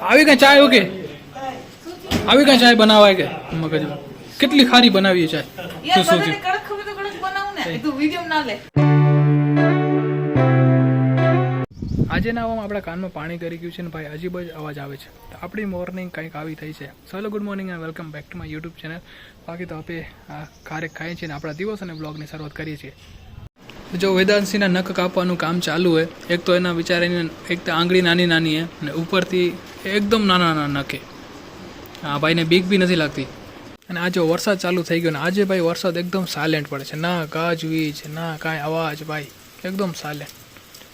આવી કઈ ચાય ઓકે આવી કઈ ચાય બનાવાય કે? મગજ કેટલી ખારી બનાવી ચાય? શું શું આજે નાવામાં આપણા કાનમાં પાણી કરી ગયું છે ને ભાઈ અજીબ જ અવાજ આવે છે. તો આપણી મોર્નિંગ કંઈક આવી થઈ છે. ચલો good morning and welcome back to my YouTube channel બાકી તો આપણે આ ખારેક ખાઈએ છીએ ને આપણા દિવસ અને બ્લોગની શરૂઆત કરીએ છીએ. જો વેદાંશીના નખ કાપવાનું કામ ચાલુ હોય, એક તો એના વિચારીને, એક તો આંગળી નાની નાની હે, અને ઉપરથી એકદમ નાના નાના નખે. આ ભાઈને બીક બી નથી લાગતી. અને આજે વરસાદ ચાલુ થઈ ગયો ને, આજે ભાઈ વરસાદ એકદમ સાયલેન્ટ પડે છે. ના ગાજવીજ ના કાંઈ અવાજ ભાઈ, એકદમ સાયલેન્ટ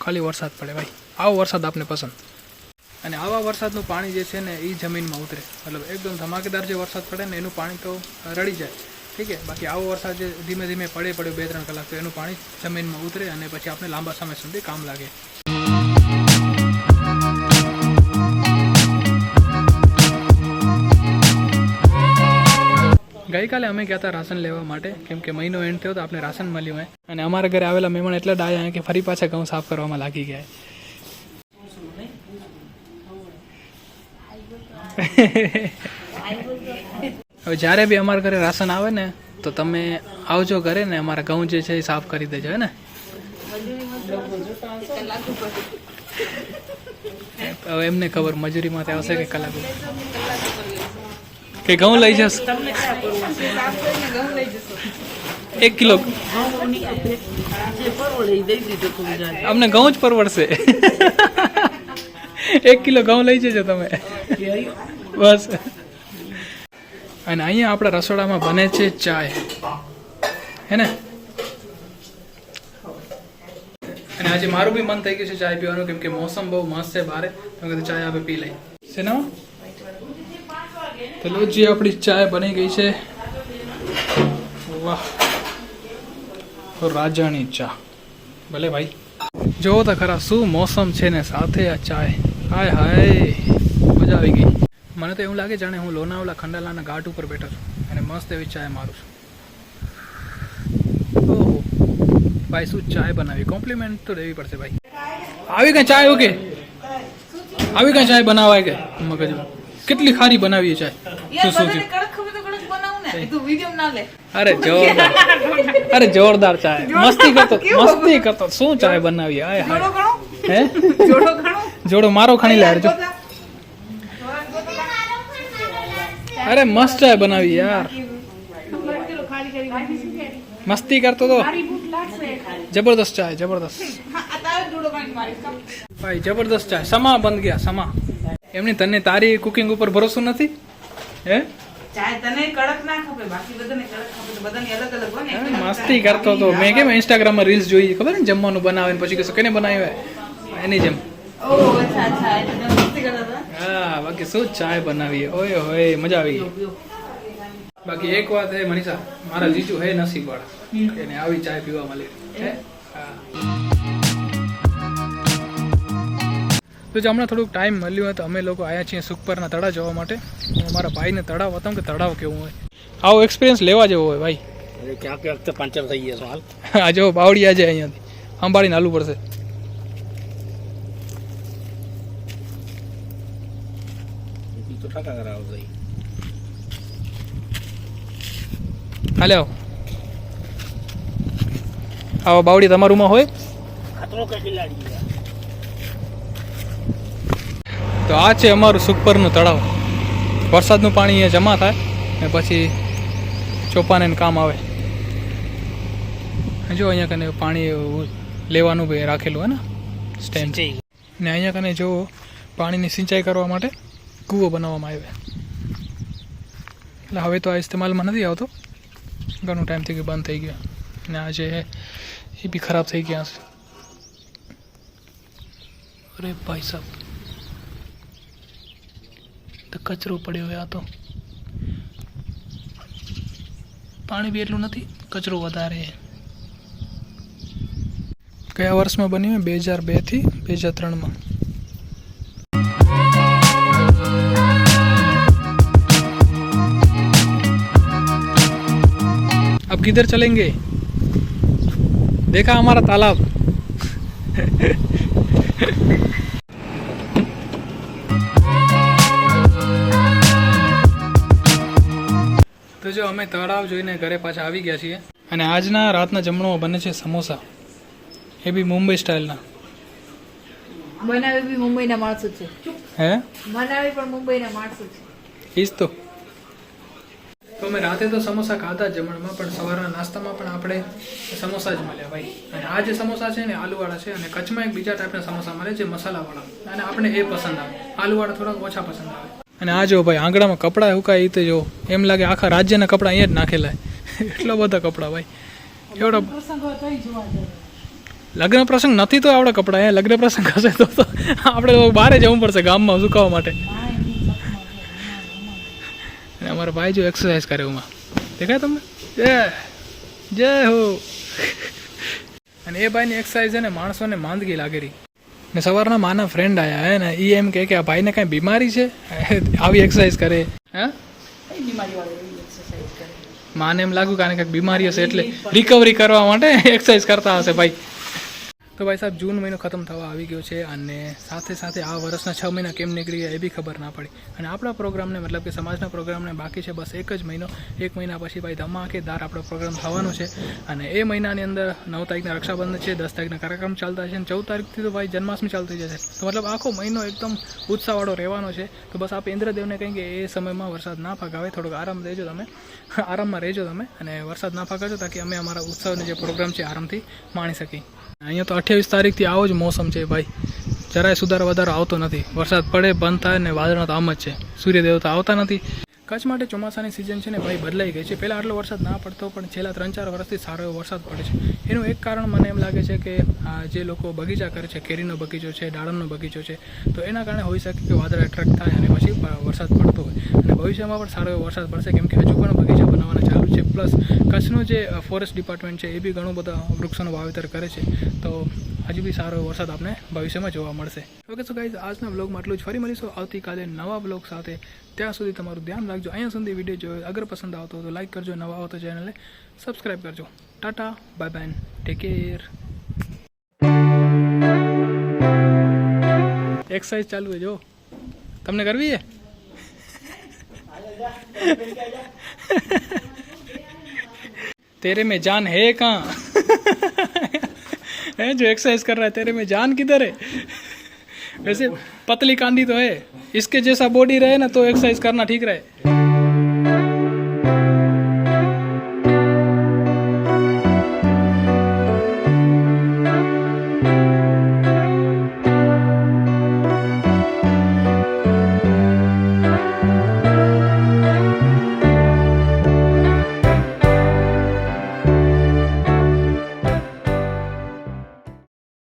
ખાલી વરસાદ પડે ભાઈ. આવો વરસાદ આપને પસંદ. અને આવા વરસાદનું પાણી જે છે ને એ જમીનમાં ઉતરે. મતલબ એકદમ ધમાકેદાર જે વરસાદ પડે ને, એનું પાણી તો રડી જાય. ઠીક છે? બાકી આવો વરસાદ જે ધીમે ધીમે પડે પડ્યો બે ત્રણ કલાક તો એનું પાણી જમીનમાં ઉતરે અને પછી આપણે લાંબા સમય સુધી કામ લાગે. ગઈકાલે અમે ગયા હતા રાશન લેવા માટે. કેમ કે મહિનો એન્ડ થયો તો આપણે રાશન મળ્યું હોય અને અમારા ઘરે આવેલા મહેમાન એટલા ડાયા કે ફરી પાછા ઘઉં સાફ કરવામાં લાગી ગયા હવે જ્યારે બી અમારા ઘરે રાશન આવે ને, તો તમે આવજો ઘરે ને અમારા ઘઉં જે છે એ સાફ કરી દેજો, હે ને? હવે એમને ખબર મજૂરીમાં તે આવશે કે કલાક કે ઘઉં લઈ જશો? એક કિલો? અમને ઘઉં જ પરવડશે. એક કિલો ઘઉં લઈ જજો તમે. બસ. અને અહીંયા આપણા રસોડામાં બને છે ચાય. હે ને? અને આજે મારું બી મન થઈ ગયું છે ચાય પીવાનું, કેમ કે મોસમ બહુ મસ્ત છે બારે. તો કીધું ચાય આપણે પી લઈ છે તો લોજી આપણી ચાય બની ગઈ છે. વાહ. રાજાની ચા. ભલે ભાઈ. જોવો તો ખરા, શું મોસમ છે ને સાથે આ ચાય. હાય હાય. મજા આવી ગઈ. મને તો એવું લાગે જાણે હું લોનાવલા ખંડાલાના ઘાટ ઉપર બેઠો છું અને મસ્ત એવી ચાય મારું છું. ઓહો ભાઈ શું ચાય બનાવી? કોમ્પ્લિમેન્ટ તો દેવી પડશે ભાઈ. આવી કઈ ચાય ઓકે આવી કઈ ચાય બનાવાય કે? મગજ કેટલી ખારી બનાવી ચાય? શું શું અરે જોરદાર. અરે જોરદાર ચાય. મસ્તી કરતો મસ્તી કરતો. શું ચાય બનાવી જોડો હાય હે? જોડો જોડો મારો ખાણી લે જો અરે મસ્ત ચાય બનાવી યાર. મસ્તી કરતો તો. જબરદસ્ત ચાય જબરદસ્ત. ભાઈ જબરદસ્ત ચાય. સમા બંધ ગયા સમા. એમની તને તારી કુકિંગ ઉપર ભરોસો નથી? હે? મસ્તી કરતો તો. મેં કેમ ઇન્સ્ટાગ્રામમાં રીલ્સ જોઈ? ખબર ને જમવાનું બનાવે પછી કશું કેને બનાવ્યું? એની જેમ. ઓ અચ્છા અચ્છા હતા હા બાકી શું ચાય બનાવી ઓય હોય મજા આવી બાકી એક વાત હે મનીષા મારા જીજુ હે નસીબ વાળા એને આવી ચાય પીવા મળે. તો જે હમણાં થોડુંક ટાઈમ મળ્યું હોય તો અમે લોકો આવ્યા છીએ સુખપરના તળાવ જોવા માટે. હું મારા ભાઈને તળાવ બતાવું કે તળાવ કેવું હોય? આવો એક્સપિરિયન્સ લેવા જેવો હોય ભાઈ. અરે ક્યાં ક્યાંક તો પંચર થઈ ગયા હાલ? આ જો બાવડિયા આજે અહીંયાથી. સંભાળીને હાલવું પડશે. ટાકા કરાવો ભાઈ હાલો આવો બાવડી બાવડી તમારુંમાં હોય? તો આ છે અમારું સુખપરનું તળાવ. વરસાદનું પાણી અહીંયા જમા થાય ને પછી ચોપાને ને કામ આવે. જો અહીંયા કને પાણી લેવાનું રાખેલું હે ને? સ્ટેન્ડ ને અહીંયા કને જો પાણીની સિંચાઈ કરવા માટે કૂવો બનાવવામાં આવ્યો. એટલે હવે તો આ ઇસ્તેમાલમાં નથી આવતો. ઘણો ટાઈમ થઈ ગયો, બંધ થઈ ગયો. અને આ જે એ બી ખરાબ થઈ ગયા છે અરે ભાઈ સાહેબ તો કચરો પડ્યો હોય આ તો. પાણી બી એટલું નથી, કચરો વધારે. કયા વર્ષમાં બન્યું બે હજાર બેથી બે હજાર ત્રણમાં अब किधर चलेंगे? देखा हमारा तालाब। તો જો અમે તળાવ જોઈને ઘરે પાછા આવી ગયા છીએ અને આજના રાતના જમણો બને છે સમોસા એ બી મુંબઈ સ્ટાઇલના બનાવે બી મુંબઈના માણસો છે. હે? બનાવે પણ મુંબઈના માણસો છે. ઈજ તો. તો અમે રાતે તો સમોસા ખાધા જ જમણમાં પણ સવારના નાસ્તામાં પણ આપણે સમોસા જ મળ્યા ભાઈ. અને આ જે સમોસા છે ને આલુવાળા છે. અને કચ્છમાં એક બીજા ટાઈપના સમોસા મળે છે મસાલાવાળા. અને આપણે એ પસંદ આવે. આલુવાળા થોડાક ઓછા પસંદ આવે. અને આ જો ભાઈ આંગળામાં કપડાં હુકાય એ તો જો એમ લાગે આખા રાજ્યના કપડાં અહીંયા જ નાખેલા એટલા બધા કપડાં ભાઈ. એવડો લગ્ન પ્રસંગ નથી તો આપણા કપડાં. લગ્ન પ્રસંગ હશે તો તો આપણે બહાર જવું પડશે ગામમાં સુકાવા માટે. અને અમારા ભાઈ જો એક્સરસાઇઝ કરે એમાં. દેખાય તમને? જય. જય હો. અને એ ભાઈની એક્સરસાઇઝ છે ને માણસોને માંદગી લાગેલી. ને સવારના માના ફ્રેન્ડ આયા હે ને? એ એમ કહે કે આ ભાઈને કાંઈ બીમારી છે? આવી એક્સરસાઇઝ કરે. હે? માને એમ લાગ્યું કારણ કે બીમારી હશે એટલે રિકવરી કરવા માટે એક્સરસાઇઝ કરતા હશે ભાઈ. તો ભાઈ સાહેબ, જૂન મહિનો ખતમ થવા આવી ગયો છે અને સાથે સાથે આ વર્ષના છ મહિના કેમ નીકળી ગયા એ બી ખબર ના પડી. અને આપણા પ્રોગ્રામને, મતલબ કે સમાજના પ્રોગ્રામને બાકી છે બસ એક જ મહિનો. એક મહિના પછી ભાઈ ધમાકેદાર આપણો પ્રોગ્રામ થવાનો છે. અને એ મહિનાની અંદર નવ તારીખના રક્ષાબંધન છે, દસ તારીખના કાર્યક્રમ ચાલતા છે અને ચૌદ તારીખથી તો ભાઈ જન્માષ્ટમી ચાલતી જશે. તો મતલબ આખો મહિનો એકદમ ઉત્સાહવાળો રહેવાનો છે. તો બસ આપ ઇન્દ્રદેવને કહીએ કે એ સમયમાં વરસાદ ના ફગાવે. થોડોક આરામ દેજો તમે. આરામમાં રહેજો તમે અને વરસાદ ના ફગાવજો તાકી અમે અમારા ઉત્સવનો જે પ્રોગ્રામ છે આરામથી માણી શકીએ. અહીંયા તો અઠ્યાવીસ તારીખથી આવો જ મોસમ છે ભાઈ. જરાય સુધારો વધારો આવતો નથી. વરસાદ પડે, બંધ થાય ને વાદળો તો આમ જ છે. સૂર્યદેવતા આવતા નથી. કચ્છ માટે ચોમાસાની સિઝન છે ને ભાઈ બદલાઈ ગઈ છે. પહેલાં આટલો વરસાદ ના પડતો, પણ છેલ્લા ત્રણ ચાર વર્ષથી સારો એવો વરસાદ પડે છે. એનું એક કારણ મને એમ લાગે છે કે જે લોકો બગીચા કરે છે, કેરીનો બગીચો છે, દાડમનો બગીચો છે, તો એના કારણે હોઈ શકે કે વાદળ એટ્રેક્ટ થાય અને પછી વરસાદ પડતો હોય. અને ભવિષ્યમાં પણ સારો એવો વરસાદ પડશે, કેમ કે હજુ પણ બગીચા બનાવવાના છે. પ્લસ કચ્છનું જે ફોરેસ્ટ ડિપાર્ટમેન્ટ છે એ બી ઘણું બધા વૃક્ષોનું વાવેતર કરે છે. તો હજી બી સારો વરસાદ આપણે ભવિષ્યમાં જોવા મળશે. ઓકે સો ગાઈઝ આજના બ્લોગમાં આટલું જ. ફરી મળીશું આવતીકાલે નવા બ્લોગ સાથે. ત્યાં સુધી તમારું ધ્યાન રાખજો. અહીંયા સુધી વીડિયો જોયો. અગર પસંદ આવતો તો લાઈક કરજો. નવા હો તો ચેનલને સબસ્ક્રાઈબ કરજો. Tata bye bye take care exercise ચાલુ છે જો તમને કરવી છે? तेरे में जान है कहाँ? है, जो एक्सरसाइज कर रहा है, तेरे में जान किधर है? वैसे पतली कांडी तो है। इसके जैसा बॉडी रहे ना तो एक्सरसाइज करना ठीक रहे।